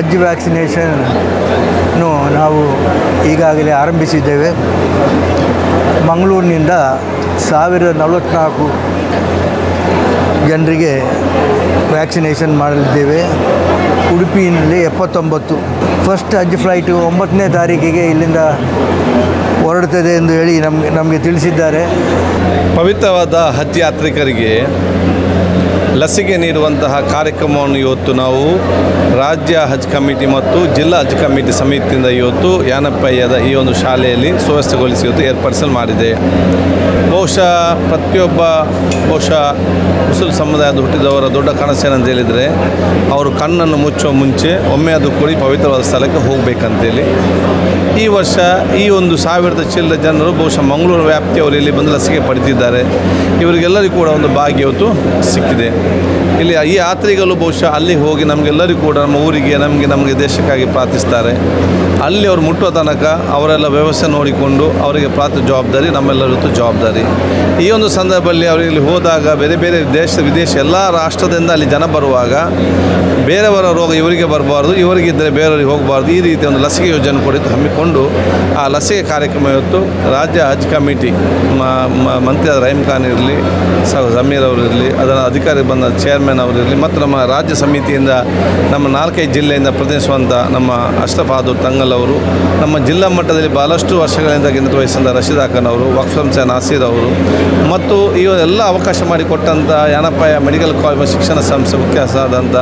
ಹಜ್ vaccination ನಾವು ಈಗಾಗಲೇ ಆರಂಭಿಸಿದ್ದೇವೆ. ಮಂಗಳೂರಿನಿಂದ ಸಾವಿರದ ನಲವತ್ತ್ನಾಲ್ಕು ಜನರಿಗೆ ವ್ಯಾಕ್ಸಿನೇಷನ್ ಮಾಡಲಿದ್ದೇವೆ. ಉಡುಪಿಯಲ್ಲಿ ಎಪ್ಪತ್ತೊಂಬತ್ತು. ಫಸ್ಟ್ ಹಜ್ ಫ್ಲೈಟು ಒಂಬತ್ತನೇ ತಾರೀಕಿಗೆ ಇಲ್ಲಿಂದ ಹೊರಡ್ತದೆ ಎಂದು ಹೇಳಿ ನಮಗೆ ನಮಗೆ ತಿಳಿಸಿದ್ದಾರೆ. ಪವಿತ್ರವಾದ ಹಜ್ ಯಾತ್ರಿಕರಿಗೆ ಲಸಿಕೆ ನೀಡುವಂತಹ ಕಾರ್ಯಕ್ರಮವನ್ನು ಇವತ್ತು ನಾವು ರಾಜ್ಯ ಹಜ್ ಕಮಿಟಿ ಮತ್ತು ಜಿಲ್ಲಾ ಹಜ್ ಕಮಿಟಿ ಸಮಿತಿಯಿಂದ ಇವತ್ತು ಯಾನಪ್ಪಯ್ಯದ ಈ ಒಂದು ಶಾಲೆಯಲ್ಲಿ ಸುವ್ಯವಸ್ಥೆಗೊಳಿಸಿ ಇವತ್ತು ಏರ್ಪಡಿಸಲು ಮಾಡಿದೆ. ಬಹುಶಃ ಪ್ರತಿಯೊಬ್ಬ, ಬಹುಶಃ ಮುಸಲ್ ಸಮುದಾಯದ ಹುಟ್ಟಿದವರ ದೊಡ್ಡ ಕನಸೇನಂತ ಹೇಳಿದರೆ, ಅವರು ಕಣ್ಣನ್ನು ಮುಚ್ಚುವ ಮುಂಚೆ ಒಮ್ಮೆ ಅದು ಕೂಡಿ ಪವಿತ್ರವಾದ ಸ್ಥಳಕ್ಕೆ ಹೋಗಬೇಕಂತೇಳಿ. ಈ ವರ್ಷ ಈ ಒಂದು ಸಾವಿರದ ಚಿಲ್ಲರ ಜನರು, ಬಹುಶಃ ಮಂಗಳೂರು ವ್ಯಾಪ್ತಿಯವರು ಇಲ್ಲಿ ಬಂದು ಲಸಿಕೆ ಪಡೆದಿದ್ದಾರೆ. ಇವರಿಗೆಲ್ಲರಿಗೂ ಕೂಡ ಒಂದು ಭಾಗ್ಯ ಇವತ್ತು ಸಿಕ್ಕಿದೆ. ಇಲ್ಲಿ ಈ ಯಾತ್ರಿಗಳು ಬಹುಶಃ ಅಲ್ಲಿ ಹೋಗಿ ನಮಗೆಲ್ಲರಿಗೂ ಕೂಡ ನಮ್ಮ ಊರಿಗೆ, ನಮಗೆ ನಮಗೆ ದೇಶಕ್ಕಾಗಿ ಪ್ರಾರ್ಥಿಸ್ತಾರೆ. ಅಲ್ಲಿ ಅವರು ಮುಟ್ಟುವ ತನಕ ಅವರೆಲ್ಲ ವ್ಯವಸ್ಥೆ ನೋಡಿಕೊಂಡು ಅವರಿಗೆ ಪ್ರಾರ್ಥ ಜವಾಬ್ದಾರಿ ನಮ್ಮೆಲ್ಲರದ್ದು ಜವಾಬ್ದಾರಿ. ಈ ಒಂದು ಸಂದರ್ಭದಲ್ಲಿ ಅವರು ಇಲ್ಲಿ ಹೋದಾಗ ಬೇರೆ ಬೇರೆ ದೇಶ, ವಿದೇಶ ಎಲ್ಲ ರಾಷ್ಟ್ರದಿಂದ ಅಲ್ಲಿ ಜನ ಬರುವಾಗ ಬೇರೆಯವರ ರೋಗ ಇವರಿಗೆ ಬರಬಾರ್ದು ಇವರಿಗಿದ್ದರೆ ಬೇರೆಯವರಿಗೆ ಹೋಗಬಾರ್ದು, ಈ ರೀತಿ ಒಂದು ಲಸಿಕೆ ಯೋಜನೆ ಕುರಿತು ಹಮ್ಮಿಕೊಂಡು ಆ ಲಸಿಕೆ ಕಾರ್ಯಕ್ರಮ ಇವತ್ತು ರಾಜ್ಯ ಹಜ್ ಕಮಿಟಿ ಮಂತ್ರಿ ರಹೀಮ್ ಖಾನ್ ಇರಲಿ ಸಮೀರ್ ಅವರು ಇರಲಿ, ಅದರ ಅಧಿಕಾರಿ ಬಂದ ಚೇರ್ಮನ್ ಅವರಿರಲಿ ಮತ್ತು ನಮ್ಮ ರಾಜ್ಯ ಸಮಿತಿಯಿಂದ ನಮ್ಮ ನಾಲ್ಕೈದು ಜಿಲ್ಲೆಯಿಂದ ಪ್ರತಿನಿಧಿಸುವಂಥ ನಮ್ಮ ಅಶ್ರಫ್ ತಂಗಲ್ ಅವರು, ನಮ್ಮ ಜಿಲ್ಲಾ ಮಟ್ಟದಲ್ಲಿ ಭಾಳಷ್ಟು ವರ್ಷಗಳಿಂದ ಗೆದ್ದು ರಶೀದ್ ಹಾಕನ್ ಅವರು ವಕ್ಫ್ ಸಂಸ್ಥೆ ನಾಸೀರ್ ಅವರು ಮತ್ತು ಇವರೆಲ್ಲ ಅವಕಾಶ ಮಾಡಿಕೊಟ್ಟಂಥ ಯಾನಪ್ಪಾಯ ಮೆಡಿಕಲ್ ಕಾಲೇಜ್ ಶಿಕ್ಷಣ ಸಂಸ್ಥೆ ಮುಖ್ಯಸ್ಥರಾದಂಥ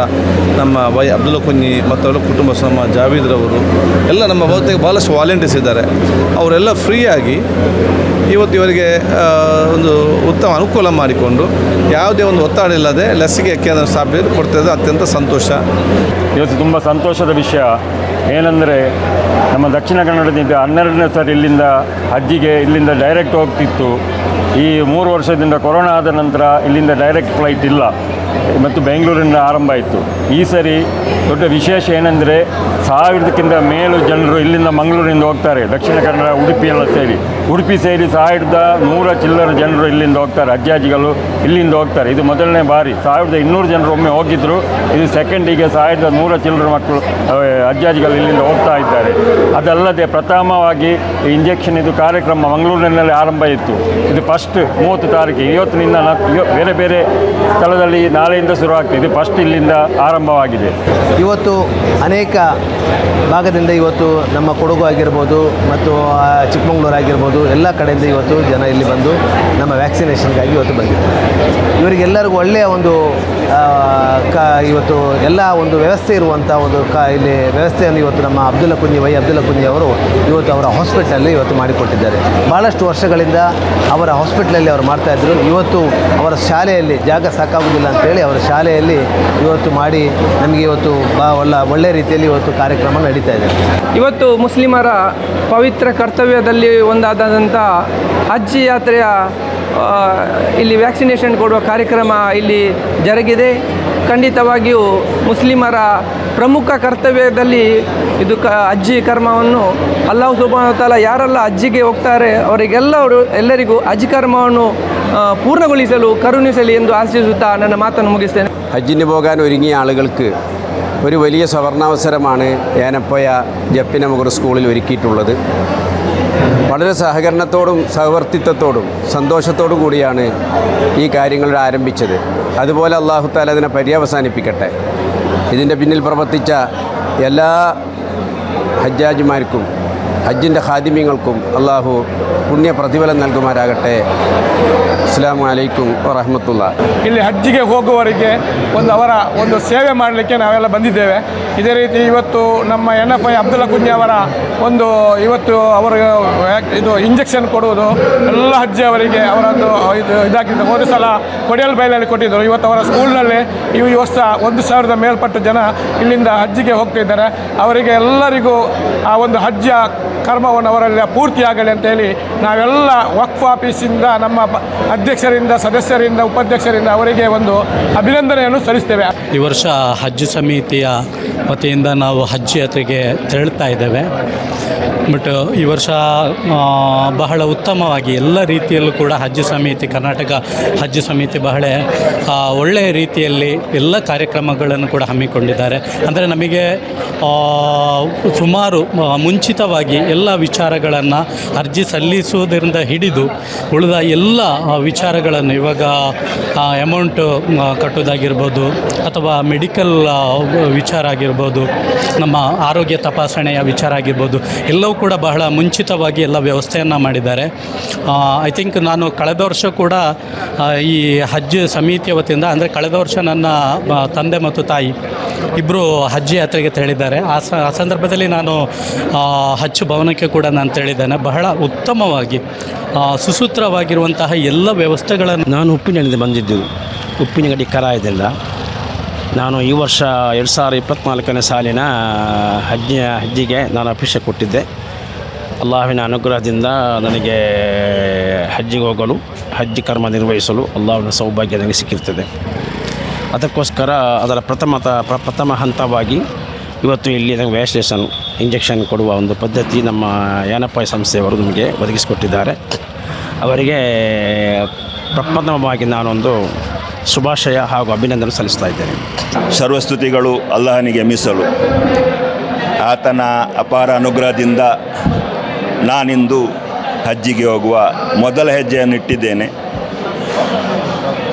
ನಮ್ಮ ವೈ ಅಬ್ದುಲ್ ಕುಂಜಿ ಮತ್ತು ಅವರ ಕುಟುಂಬ ನಮ್ಮ ಜಾವೀದ್ರವರು ಎಲ್ಲ ನಮ್ಮ ಬಹುತೇಕ ಭಾಳಷ್ಟು ವಾಲಂಟಿಯರ್ಸ್ ಇದ್ದಾರೆ. ಅವರೆಲ್ಲ ಫ್ರೀಯಾಗಿ ಇವತ್ತು ಇವರಿಗೆ ಒಂದು ಉತ್ತಮ ಅನುಕೂಲ ಮಾಡಿಕೊಂಡು ಯಾವುದೇ ಒಂದು ಒತ್ತಡ ಇಲ್ಲದೆ ಲಸಿಕೆ ಕೇಂದ್ರ ಸ್ಥಾಪನೆ ಕೊಡ್ತದೆ ಅತ್ಯಂತ ಸಂತೋಷ. ಇವತ್ತು ತುಂಬ ಸಂತೋಷದ ವಿಷಯ. ಏನಂದರೆ ನಮ್ಮ ದಕ್ಷಿಣ ಕನ್ನಡದಿಂದ ಹನ್ನೆರಡನೇ ಸಾರಿ ಇಲ್ಲಿಂದ ಅಜ್ಜಿಗೆ ಇಲ್ಲಿಂದ ಡೈರೆಕ್ಟ್ ಹೋಗ್ತಿತ್ತು. ಈ ಮೂರು ವರ್ಷದಿಂದ ಕೊರೋನಾ ಆದ ನಂತರ ಇಲ್ಲಿಂದ ಡೈರೆಕ್ಟ್ ಫ್ಲೈಟ್ ಇಲ್ಲ. ಮತ್ತು ಬೆಂಗಳೂರಿಂದ ಆರಂಭ ಆಯಿತು. ಈ ಸರಿ ದೊಡ್ಡ ವಿಶೇಷ ಏನೆಂದರೆ ಸಾವಿರದಕ್ಕಿಂತ ಮೇಲು ಜನರು ಇಲ್ಲಿಂದ ಮಂಗಳೂರಿಂದ ಹೋಗ್ತಾರೆ. ದಕ್ಷಿಣ ಕನ್ನಡ, ಉಡುಪಿ ಎಲ್ಲ ಸೇರಿ. ಉಡುಪಿ ಸೇರಿ ಸಾವಿರದ ನೂರ ಚಿಲ್ಲರ ಜನರು ಇಲ್ಲಿಂದ ಹೋಗ್ತಾರೆ. ಅಜ್ಜಾಜಿಗಳು ಇಲ್ಲಿಂದ ಹೋಗ್ತಾರೆ. ಇದು ಮೊದಲನೇ ಬಾರಿ. ಸಾವಿರದ ಇನ್ನೂರು ಜನರು ಒಮ್ಮೆ ಹೋಗಿದ್ದರು ಇದು ಸೆಕೆಂಡಿಗೆ ಸಾವಿರದ ನೂರ ಚಿಲ್ಲರ ಮಕ್ಕಳು ಅಜ್ಜಾಜಿಗಳು ಇಲ್ಲಿಂದ ಹೋಗ್ತಾ ಇದ್ದಾರೆ. ಅದಲ್ಲದೆ ಪ್ರಥಮವಾಗಿ ಇಂಜೆಕ್ಷನ್ ಇದು ಕಾರ್ಯಕ್ರಮ ಮಂಗಳೂರಿನಲ್ಲಿ ಆರಂಭ ಇತ್ತು. ಇದು ಫಸ್ಟ್ ಮೂವತ್ತು ತಾರೀಕಿಗೆ, ಇವತ್ತಿನಿಂದ ಬೇರೆ ಬೇರೆ ಸ್ಥಳದಲ್ಲಿ ನಾಳೆಯಿಂದ ಶುರುವಾಗ್ತಿದೆ. ಫಸ್ಟ್ ಇಲ್ಲಿಂದ ಆರಂಭವಾಗಿದೆ. ಇವತ್ತು ಅನೇಕ ಭಾಗದಿಂದ ಇವತ್ತು ನಮ್ಮ ಕೊಡಗು ಆಗಿರ್ಬೋದು ಮತ್ತು ಚಿಕ್ಕಮಗಳೂರು ಆಗಿರ್ಬೋದು ಎಲ್ಲ ಕಡೆಯಿಂದ ಇವತ್ತು ಜನ ಇಲ್ಲಿ ಬಂದು ನಮ್ಮ ವ್ಯಾಕ್ಸಿನೇಷನ್ಗಾಗಿ ಇವತ್ತು ಬಂದಿದ್ದಾರೆ. ಇವರಿಗೆಲ್ಲರಿಗೂ ಒಳ್ಳೆಯ ಒಂದು ಕ, ಇವತ್ತು ಎಲ್ಲ ಒಂದು ವ್ಯವಸ್ಥೆ ಇರುವಂಥ ಒಂದು ಕ, ಇಲ್ಲಿ ವ್ಯವಸ್ಥೆಯನ್ನು ಇವತ್ತು ನಮ್ಮ ಅಬ್ದುಲ್ಲ ಕುಂಜಿ ವೈ ಅಬ್ದುಲ್ಲ ಕುಂಜಿ ಅವರು ಇವತ್ತು ಅವರ ಹಾಸ್ಪಿಟಲಲ್ಲಿ ಇವತ್ತು ಮಾಡಿಕೊಟ್ಟಿದ್ದಾರೆ. ಭಾಳಷ್ಟು ವರ್ಷಗಳಿಂದ ಅವರ ಹಾಸ್ಪಿಟ್ಲಲ್ಲಿ ಅವರು ಮಾಡ್ತಾಯಿದ್ರು ಇವತ್ತು ಅವರ ಶಾಲೆಯಲ್ಲಿ ಜಾಗ ಸಾಕಾಗುವುದಿಲ್ಲ ಅಂತೇಳಿ ಅವರ ಶಾಲೆಯಲ್ಲಿ ಇವತ್ತು ಮಾಡಿ ನಮಗೆ ಇವತ್ತು ಬಾ, ಒಳ್ಳ, ಒಳ್ಳೆ ರೀತಿಯಲ್ಲಿ ಇವತ್ತು ಕಾರ್ಯಕ್ರಮ ನಡೀತಾ ಇದೆ. ಇವತ್ತು ಮುಸ್ಲಿಮರ ಪವಿತ್ರ ಕರ್ತವ್ಯದಲ್ಲಿ ಒಂದಾದಂಥ ಹಜ್ ಯಾತ್ರೆಯ ಇಲ್ಲಿ ವ್ಯಾಕ್ಸಿನೇಷನ್ ಕೊಡುವ ಕಾರ್ಯಕ್ರಮ ಇಲ್ಲಿ ಜರುಗಿದೆ. ಖಂಡಿತವಾಗಿಯೂ ಮುಸ್ಲಿಮರ ಪ್ರಮುಖ ಕರ್ತವ್ಯದಲ್ಲಿ ಇದು ಕ ಅಜ್ಜಿ ಕರ್ಮವನ್ನು ಅಲ್ಲಾಹು ಸುಬಾನುತಾಲ ಯಾರೆಲ್ಲ ಅಜ್ಜಿಗೆ ಹೋಗ್ತಾರೆ ಅವರಿಗೆಲ್ಲವರು ಎಲ್ಲರಿಗೂ ಅಜ್ಜಿ ಕರ್ಮವನ್ನು പൂർണകൊള്ളിസലു കരുണിസലി എന്തു ആശ്രയിച്ചുത്ത എന്ന മാത്രം മുഖിസ്തേൻ ഹജ്ജിന് പോകാൻ ഒരുങ്ങിയ ആളുകൾക്ക് ഒരു വലിയ സവർണാവസരമാണ് ഏനപ്പയ ജപ്പിന മുഗർ സ്കൂളിൽ ഒരുക്കിയിട്ടുള്ളത്. വളരെ സഹകരണത്തോടും സഹവർത്തിത്വത്തോടും സന്തോഷത്തോടും കൂടിയാണ് ഈ കാര്യങ്ങൾ ആരംഭിച്ചത്. അതുപോലെ അള്ളാഹുത്താല അതിനെ പര്യവസാനിപ്പിക്കട്ടെ. ഇതിന്റെ പിന്നിൽ പ്രവർത്തിച്ച എല്ലാ ഹജ്ജാജിമാർക്കും ഹജ്ജിൻ്റെ ഖാദിമ്യങ്ങൾക്കും അള്ളാഹു പുണ്യ പ്രതിഫലം നൽകുമാരാകട്ടെ അസ്സാം വലൈക്കും വറഹമത്തുള്ള ಇಲ್ಲಿ ಹಜ್ಜಿಗೆ ಹೋಗುವವರಿಗೆ ಒಂದು ಅವರ ಒಂದು ಸೇವೆ ಮಾಡಲಿಕ್ಕೆ ನಾವೆಲ್ಲ ಬಂದಿದ್ದೇವೆ ಇದೇ ರೀತಿ ಇವತ್ತು ನಮ್ಮ N F I Abdulla Kunji ಅವರ ಒಂದು ಇವತ್ತು ಅವರ ವ್ಯಾಕ್- ಇದು ಇಂಜೆಕ್ಷನ್ ಕೊಡುವುದು ಎಲ್ಲ ಹಜ್ಜಿ ಅವರಿಗೆ ಅವರದ್ದು ಇದು ಇದಾಗಿದ್ದು ಹೋದ ಸಲ ಕೊಡಿಯಲ್ ಬೈಲಲ್ಲಿ ಕೊಟ್ಟಿದ್ದರು ಇವತ್ತು ಅವರ ಸ್ಕೂಲ್ನಲ್ಲಿ ಈ ಈ ವರ್ಷ ಒಂದು ಸಾವಿರದ ಮೇಲ್ಪಟ್ಟ ಜನ ಇಲ್ಲಿಂದ ಹಜ್ಜಿಗೆ ಹೋಗ್ತಿದ್ದಾರೆ ಅವರಿಗೆ ಎಲ್ಲರಿಗೂ ಆ ಒಂದು ಹಜ್ಜ ಕರ್ಮವನ್ನು ಅವರೆಲ್ಲ ಪೂರ್ತಿಯಾಗಲಿ ಅಂತೇಳಿ ನಾವೆಲ್ಲ ವಕ್ಫ್ ಆಫೀಸಿಂದ, ನಮ್ಮ ಅಧ್ಯಕ್ಷರಿಂದ, ಸದಸ್ಯರಿಂದ, ಉಪಾಧ್ಯಕ್ಷರಿಂದ ಅವರಿಗೆ ಒಂದು ಅಭಿನಂದನೆಯನ್ನು ಸಲ್ಲಿಸ್ತೇವೆ. ಈ ವರ್ಷ ಹಜ್ ಸಮಿತಿಯ ವತಿಯಿಂದ ನಾವು ಹಜ್ ಯಾತ್ರೆಗೆ ತೆರಳ್ತಾ ಇದ್ದೇವೆ. ಬಟ್ ಈ ವರ್ಷ ಬಹಳ ಉತ್ತಮವಾಗಿ ಎಲ್ಲ ರೀತಿಯಲ್ಲೂ ಕೂಡ ಹಜ್ ಸಮಿತಿ, ಕರ್ನಾಟಕ ಹಜ್ ಸಮಿತಿ ಬಹಳ ಒಳ್ಳೆಯ ರೀತಿಯಲ್ಲಿ ಎಲ್ಲ ಕಾರ್ಯಕ್ರಮಗಳನ್ನು ಕೂಡ ಹಮ್ಮಿಕೊಂಡಿದ್ದಾರೆ. ಅಂದರೆ ನಮಗೆ ಸುಮಾರು ಮುಂಚಿತವಾಗಿ ಎಲ್ಲ ವಿಚಾರಗಳನ್ನು ಅರ್ಜಿ ಸಲ್ಲಿಸುವುದರಿಂದ ಹಿಡಿದು ಉಳಿದ ಎಲ್ಲ ವಿಚಾರಗಳನ್ನು ಇವಾಗ ಅಮೌಂಟು ಕಟ್ಟೋದಾಗಿರ್ಬೋದು ಅಥವಾ ಮೆಡಿಕಲ್ ವಿಚಾರ ಆಗಿರ್ಬೋದು, ನಮ್ಮ ಆರೋಗ್ಯ ತಪಾಸಣೆಯ ವಿಚಾರ ಆಗಿರ್ಬೋದು, ಎಲ್ಲವೂ ಕೂಡ ಬಹಳ ಮುಂಚಿತವಾಗಿ ಎಲ್ಲ ವ್ಯವಸ್ಥೆಯನ್ನು ಮಾಡಿದ್ದಾರೆ. ಐ ಥಿಂಕ್ ನಾನು ಕಳೆದ ವರ್ಷ ಕೂಡ ಈ ಹಜ್ ಸಮಿತಿಯ ವತಿಯಿಂದ ಅಂದರೆ ಕಳೆದ ವರ್ಷ ನನ್ನ ತಂದೆ ಮತ್ತು ತಾಯಿ ಇಬ್ಬರು ಹಜ್ಜಿ ಯಾತ್ರೆಗೆ ತೆರಳಿದ್ದಾರೆ. ಆ ಸಂದರ್ಭದಲ್ಲಿ ನಾನು ಹಚ್ಚು ಭವನಕ್ಕೆ ಕೂಡ ನಾನು ತೆರಳಿದ್ದೇನೆ. ಬಹಳ ಉತ್ತಮವಾಗಿ ಸುಸೂತ್ರವಾಗಿರುವಂತಹ ಎಲ್ಲ ವ್ಯವಸ್ಥೆಗಳನ್ನು ನಾನು ಉಪ್ಪಿನಿಂದ ಬಂದಿದ್ದು. ಉಪ್ಪಿನಗಡಿ ಕರಾಯದಿಂದ. ನಾನು ಈ ವರ್ಷ ಎರಡು ಸಾವಿರ ಇಪ್ಪತ್ತ್ನಾಲ್ಕನೇ ಸಾಲಿನ, ಹಜ್ಜ, ಹಜ್ಜಿಗೆ ನಾನು ಅಭಿಷೇಕ ಕೊಟ್ಟಿದ್ದೆ. ಅಲ್ಲಾಹಿನ ಅನುಗ್ರಹದಿಂದ ನನಗೆ ಹಜ್ಜಿಗೆ ಹೋಗಲು, ಹಜ್ಜಿ ಕರ್ಮ ನಿರ್ವಹಿಸಲು ಅಲ್ಲಾಹನ ಸೌಭಾಗ್ಯ ನನಗೆ ಸಿಕ್ಕಿರ್ತದೆ. ಅದಕ್ಕೋಸ್ಕರ ಅದರ ಪ್ರಥಮ ಪ್ರ- ಪ್ರಥಮ ಹಂತವಾಗಿ ಇವತ್ತು ಇಲ್ಲಿ ನಮಗೆ ವ್ಯಾಕ್ಸಿನೇಷನ್ ಇಂಜೆಕ್ಷನ್ ಕೊಡುವ ಒಂದು ಪದ್ಧತಿ ನಮ್ಮ ಯಾನಪ್ಪ ಸಂಸ್ಥೆಯವರು ನಮಗೆ ಒದಗಿಸಿಕೊಟ್ಟಿದ್ದಾರೆ. ಅವರಿಗೆ ಪ್ರಪ್ರಥಮವಾಗಿ ನಾನೊಂದು ಶುಭಾಶಯ ಹಾಗೂ ಅಭಿನಂದನೆ ಸಲ್ಲಿಸ್ತಾ ಇದ್ದೇನೆ. ಸರ್ವಸ್ತುತಿಗಳು ಅಲ್ಲಾಹನಿಗೆ ಮೀಸಲು. ಆತನ ಅಪಾರ ಅನುಗ್ರಹದಿಂದ ನಾನಿಂದು ಹಜ್ಜಿಗೆ ಹೋಗುವ ಮೊದಲ ಹೆಜ್ಜೆಯನ್ನು ಇಟ್ಟಿದ್ದೇನೆ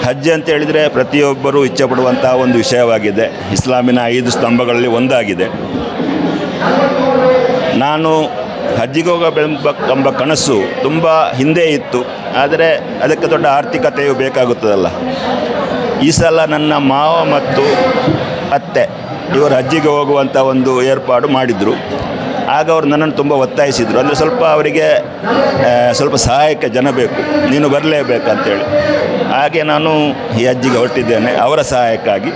ಹಜ್ ಅಂತ ಹೇಳಿದರೆ ಪ್ರತಿಯೊಬ್ಬರೂ ಇಚ್ಛೆಪಡುವಂತಹ ಒಂದು ವಿಷಯವಾಗಿದೆ. ಇಸ್ಲಾಮಿನ ಐದು ಸ್ತಂಭಗಳಲ್ಲಿ ಒಂದಾಗಿದೆ. ನಾನು ಹಜ್ಜಿಗೆ ಹೋಗಬೇಕೆಂಬ ಎಂಬ ಕನಸು ತುಂಬ ಹಿಂದೆ ಇತ್ತು. ಆದರೆ ಅದಕ್ಕೆ ದೊಡ್ಡ ಆರ್ಥಿಕತೆಯು ಬೇಕಾಗುತ್ತದಲ್ಲ. ಈ ಸಲ ನನ್ನ ಮಾವ ಮತ್ತು ಅತ್ತೆ ಇವರು ಹಜ್ಜಿಗೆ ಹೋಗುವಂಥ ಒಂದು ಏರ್ಪಾಡು ಮಾಡಿದರು. ಆಗ ಅವರು ನನ್ನನ್ನು ತುಂಬ ಒತ್ತಾಯಿಸಿದರು. ಅಂದರೆ ಸ್ವಲ್ಪ ಅವರಿಗೆ ಸ್ವಲ್ಪ ಸಹಾಯಕ್ಕೆ ಜನ ಬೇಕು. ನೀನು ಬರಲೇಬೇಕಂತೇಳಿ ಹಾಗೆ ನಾನು ಈ ಅಜ್ಜಿಗೆ ಹೊರಟಿದ್ದೇನೆ ಅವರ ಸಹಾಯಕ್ಕಾಗಿ.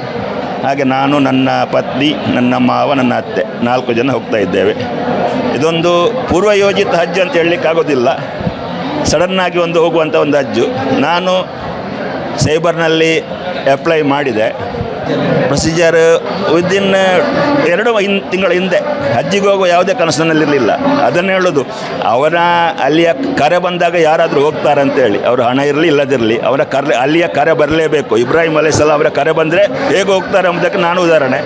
ಹಾಗೆ ನಾನು, ನನ್ನ ಪತ್ನಿ, ನನ್ನ ಮಾವ, ನನ್ನ ಅತ್ತೆ ನಾಲ್ಕು ಜನ ಹೋಗ್ತಾ ಇದ್ದೇವೆ. ಇದೊಂದು ಪೂರ್ವಯೋಜಿತ ಹಜ್ ಅಂತ ಹೇಳಲಿಕ್ಕಾಗೋದಿಲ್ಲ. ಸಡನ್ನಾಗಿ ಒಂದು ಹೋಗುವಂಥ ಒಂದು ಹಜ್ಜು. ನಾನು ಸೈಬರ್ನಲ್ಲಿ ಅಪ್ಲೈ ಮಾಡಿದೆ. ಪ್ರೊಸೀಜರ್ ವಿದಿನ್ ಎರಡು ಹಿನ್ ತಿಂಗಳ ಹಿಂದೆ ಅಜ್ಜಿಗೆ ಹೋಗುವ ಯಾವುದೇ ಕನಸಿನಲ್ಲಿರಲಿಲ್ಲ ಅದನ್ನು ಹೇಳೋದು. ಅವರ ಅಲ್ಲಿಯ ಕರೆ ಬಂದಾಗ ಯಾರಾದರೂ ಹೋಗ್ತಾರೆ ಅಂತೇಳಿ ಅವರು ಹಣ ಇರಲಿ, ಇಲ್ಲದಿರಲಿ, ಅವರ ಕರೆ ಅಲ್ಲಿಯ ಕರೆ ಬರಲೇಬೇಕು. ಇಬ್ರಾಹಿಂ ಅಲೈಹಿಸ್ಸಲಾಂ ಅವರ ಕರೆ ಬಂದರೆ ಹೇಗೆ ಹೋಗ್ತಾರೆ ಎಂಬುದಕ್ಕೆ ನಾನು ಉದಾಹರಣೆ.